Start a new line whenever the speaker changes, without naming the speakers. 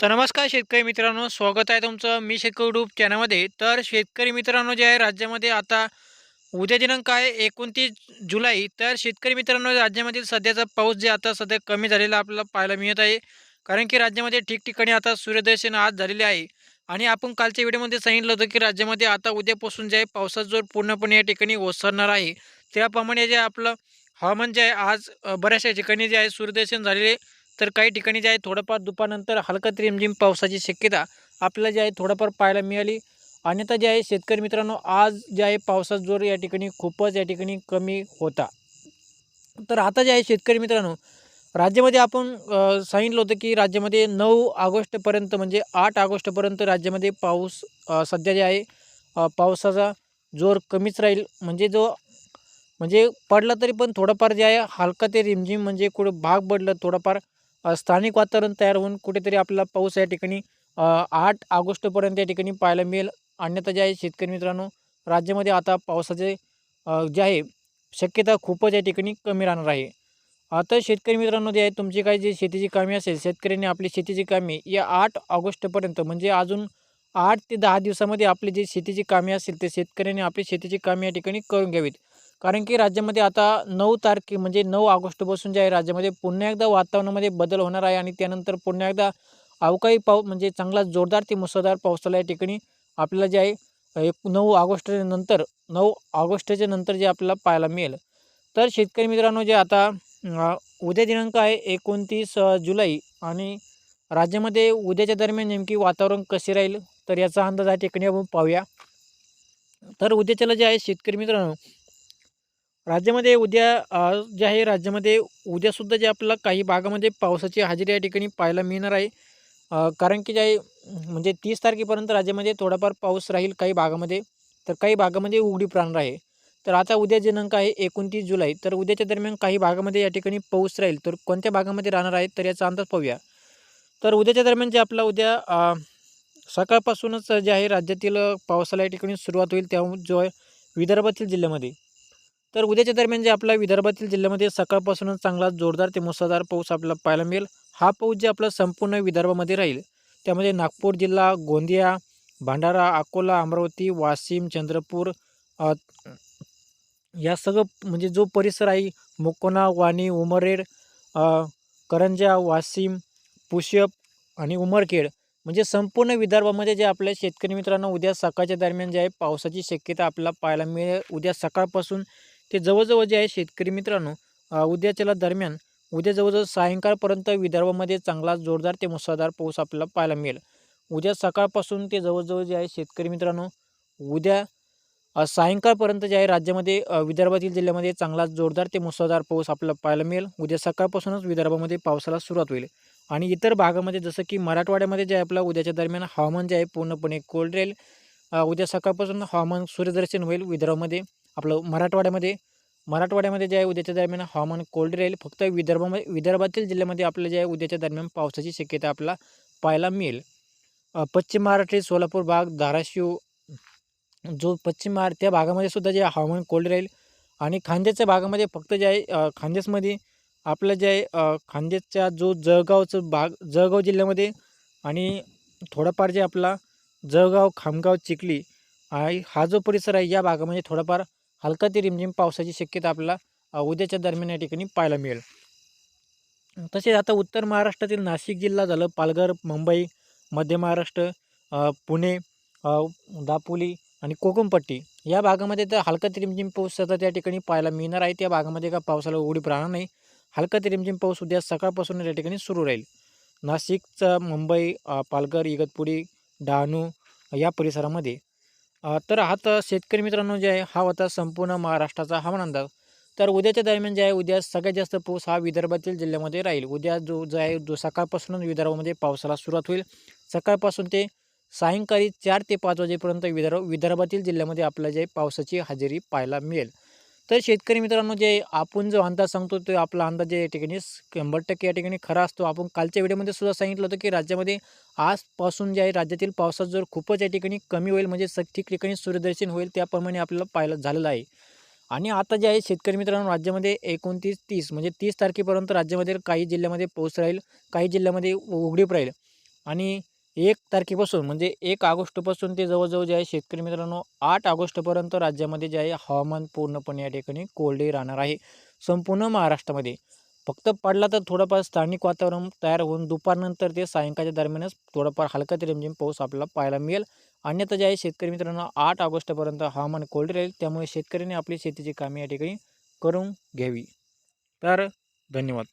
तर नमस्कार शेतकरी मित्रांनो स्वागत आहे तुमचं मी शेतकरी युट्यूब चॅनलमध्ये. तर शेतकरी मित्रांनो जे आहे राज्यामध्ये आता उद्या दिनांक आहे एकोणतीस जुलै. तर शेतकरी मित्रांनो राज्यामधील सध्याचा पाऊस जे आता सध्या कमी झालेला आपल्याला पाहायला मिळत आहे. कारण की राज्यामध्ये ठिकठिकाणी आता सूर्यदर्शन आज झालेले आहे. आणि आपण कालच्या व्हिडिओमध्ये सांगितलं होतं की राज्यामध्ये आता उद्यापासून जे आहे पावसाचा जोर पूर्णपणे या ठिकाणी ओसरणार आहे. त्याप्रमाणे जे आपलं हवामान जे आहे आज बऱ्याचशा ठिकाणी जे आहे सूर्यदर्शन झालेले तर काही ठिकाणी जे आहे थोडंफार दुपारनंतर हलका रिमझिम पावसाची शक्यता आपल्याला जे आहे थोडंफार पाहायला मिळाली. अन्यथा जे आहे शेतकरी मित्रांनो आज जे आहे पावसाचा जोर या ठिकाणी खूपच या ठिकाणी कमी होता. तर आता जे आहे शेतकरी मित्रांनो राज्यामध्ये आपण सांगितलं होतं की राज्यामध्ये नऊ ऑगस्टपर्यंत म्हणजे आठ ऑगस्टपर्यंत राज्यामध्ये पाऊस सध्या जे आहे पावसाचा जोर कमीच राहील. म्हणजे जो म्हणजे पडला तरी पण थोडंफार जे आहे हलका ते रिमझिम म्हणजे कुठं भाग पडलं थोडंफार स्थानिक वातावरण तयार होऊन कुठेतरी आपला पाऊस या ठिकाणी आठ ऑगस्टपर्यंत या ठिकाणी पाहायला मिळेल. अन्यथा जे आहे शेतकरी मित्रांनो राज्यामध्ये आता पावसाचे जे आहे शक्यता खूपच या ठिकाणी कमी राहणार आहे. आता शेतकरी मित्रांनो जे आहे तुमची काही जी शेतीची कामे असेल शेतकऱ्यांनी आपली शेतीची कामे या आठ ऑगस्टपर्यंत म्हणजे अजून आठ ते दहा दिवसामध्ये आपली जी शेतीची कामे असतील ते शेतकऱ्यांनी आपली शेतीची कामे या ठिकाणी करून घ्यावीत. कारण की राज्यामध्ये आता नऊ तारखे म्हणजे नऊ ऑगस्टपासून जे आहे राज्यामध्ये पुन्हा एकदा वातावरणामध्ये बदल होणार आहे आणि त्यानंतर पुन्हा एकदा अवकाळी पाऊस म्हणजे चांगला जोरदार ते मुसळधार पावसाला या ठिकाणी आपल्याला जे आहे एक नऊ ऑगस्टच्या नंतर नऊ ऑगस्टच्या नंतर जे आपल्याला पाहायला मिळेल. तर शेतकरी मित्रांनो जे आता उद्या दिनांक आहे एकोणतीस जुलै आणि राज्यामध्ये उद्याच्या दरम्यान नेमकी वातावरण कसे राहील तर याचा अंदाज या ठिकाणी आपण पाहूया. तर उद्याच्याला जे आहे शेतकरी मित्रांनो राज्यामध्ये उद्या जे आहे राज्यामध्ये उद्यासुद्धा जे आपल्याला काही भागामध्ये पावसाची हजेरी या ठिकाणी पाहायला मिळणार आहे. कारण की जे आहे म्हणजे तीस तारखेपर्यंत राज्यामध्ये थोडाफार पाऊस राहील काही भागामध्ये तर काही भागामध्ये उघडी राहणार आहे. तर आता उद्या दिनांक आहे एकोणतीस जुलै तर उद्याच्या दरम्यान काही भागामध्ये या ठिकाणी पाऊस राहील तर कोणत्या भागामध्ये राहणार आहे तर याचा अंदाज पाहूया. तर उद्याच्या दरम्यान जे आपला उद्या सकाळपासूनच जे आहे राज्यातील पावसाला या ठिकाणी सुरुवात होईल त्या जो आहे विदर्भातील जिल्ह्यामध्ये. तर उद्याच्या दरम्यान जे आपल्या विदर्भातील जिल्ह्यामध्ये सकाळपासूनच चांगला जोरदार ते मुसळधार पाऊस आपल्याला पाहायला मिळेल. हा पाऊस जे आपला संपूर्ण विदर्भामध्ये राहील त्यामध्ये नागपूर जिल्हा गोंदिया भंडारा अकोला अमरावती वाशिम चंद्रपूर या सगळं म्हणजे जो परिसर आहे मुकोना वाणी उमरेड करंजा वाशिम पुष्यप आणि उमरखेड म्हणजे संपूर्ण विदर्भामध्ये जे आपल्या शेतकरी मित्रांनो उद्या सकाळच्या दरम्यान जे आहे पावसाची शक्यता आपल्याला पाहायला मिळेल. उद्या सकाळपासून ते जवळजवळ जे आहे शेतकरी मित्रांनो उद्याच्याला दरम्यान उद्या जवळजवळ सायंकाळपर्यंत विदर्भामध्ये चांगला जोरदार ते मुसळधार पाऊस आपल्याला पाहायला मिळेल. उद्या सकाळपासून ते जवळजवळ जे आहे शेतकरी मित्रांनो उद्या सायंकाळपर्यंत जे आहे राज्यामध्ये विदर्भातील जिल्ह्यामध्ये चांगला जोरदार ते मुसळधार पाऊस आपल्याला पाहायला मिळेल. उद्या सकाळपासूनच विदर्भामध्ये पावसाला सुरुवात होईल. आणि इतर भागामध्ये जसं की मराठवाड्यामध्ये जे आहे आपलं उद्याच्या दरम्यान हवामान जे आहे पूर्णपणे कोल्ड राहील. उद्या सकाळपासून हवामान सूर्यदर्शन होईल विदर्भामध्ये. आपलं मराठवाड्यामध्ये मराठवाड्यामध्ये जे आहे उद्याच्या दरम्यान हवामान कोल्ड राहील. फक्त विदर्भामध्ये विदर्भातील जिल्ह्यामध्ये आपलं जे आहे उद्याच्या दरम्यान पावसाची शक्यता आपल्याला पाहायला मिळेल. पश्चिम महाराष्ट्र सोलापूर भाग धाराशिव जो पश्चिम महार त्या भागामध्ये सुद्धा जे हवामान कोल्ड राहील. आणि खांद्याच्या भागामध्ये फक्त जे आहे खांदेसमध्ये आपलं जे आहे अ, जो जळगावचं भाग जळगाव जिल्ह्यामध्ये आणि थोडाफार जे आपला जळगाव खामगाव चिखली आणि हा जो परिसर आहे या भागामध्ये थोडाफार हलका ते रिमझिम पावसाची शक्यता आपल्याला उद्याच्या दरम्यान या ठिकाणी पाहायला मिळेल. तसेच आता उत्तर महाराष्ट्रातील नाशिक जिल्हा झालं पालघर मुंबई मध्य महाराष्ट्र पुणे दापोली आणि कोकमपट्टी या भागामध्ये तर हलका ते रिमझिम पाऊस सतत या ठिकाणी पाहायला मिळणार आहे. त्या भागामध्ये का पावसाला उघडीप राहणार नाही. हलका ते रिमझिम पाऊस उद्या सकाळपासून या ठिकाणी सुरू राहील. नाशिकचा मुंबई पालघर इगतपुरी डहाणू या परिसरामध्ये तर हा तर शेतकरी मित्रांनो जे आहे हा होता संपूर्ण महाराष्ट्राचा हवामान अंदाज तर उद्याच्या दरम्यान जे आहे उद्या सगळ्यात जास्त पाऊस हा विदर्भातील जिल्ह्यामध्ये राहील. उद्या जो जो आहे जो सकाळपासूनच विदर्भामध्ये पावसाला सुरुवात होईल. सकाळपासून ते सायंकाळी चार ते पाच वाजेपर्यंत विदर्भ विदर्भातील जिल्ह्यामध्ये आपल्याला जे पावसाची हजेरी पाहायला मिळेल. तर शेतकरी मित्रांनो जे आपण जो अंदाज सांगतो तो आपला अंदाज या ठिकाणी शंभर टक्के या ठिकाणी खरा असतो. आपण कालच्या व्हिडिओमध्ये सुद्धा सांगितलं होतं की राज्यामध्ये आजपासून जे आहे राज्यातील पावसाचा जोर खूपच या ठिकाणी कमी होईल. म्हणजे स ठिकठिकाणी सूर्यदर्शन होईल त्याप्रमाणे आपल्याला पाहायला झालेलं आहे. आणि आता जे आहे शेतकरी मित्रांनो राज्यामध्ये एकोणतीस तीस म्हणजे तीस तारखेपर्यंत राज्यामध्ये काही जिल्ह्यामध्ये पाऊस राहील काही जिल्ह्यामध्ये उघडीप राहील. आणि एक तारखेपासून म्हणजे एक ऑगस्टपासून ते जवळजवळ जे आहे शेतकरी मित्रांनो आठ ऑगस्टपर्यंत राज्यामध्ये जे आहे हवामान पूर्णपणे या ठिकाणी कोरडे राहणार आहे. संपूर्ण महाराष्ट्रामध्ये. फक्त पडला तर थोडंफार स्थानिक वातावरण तयार होऊन दुपारनंतर ते सायंकाळच्या दरम्यानच थोडंफार हलका ते रिमझिम पाऊस आपल्याला पाहायला मिळेल. अन्यथा जे आहे शेतकरी मित्रांनो आठ ऑगस्टपर्यंत हवामान कोरडे राहील. त्यामुळे शेतकऱ्यांनी आपली शेतीची कामे या ठिकाणी करून घ्यावी. तर धन्यवाद.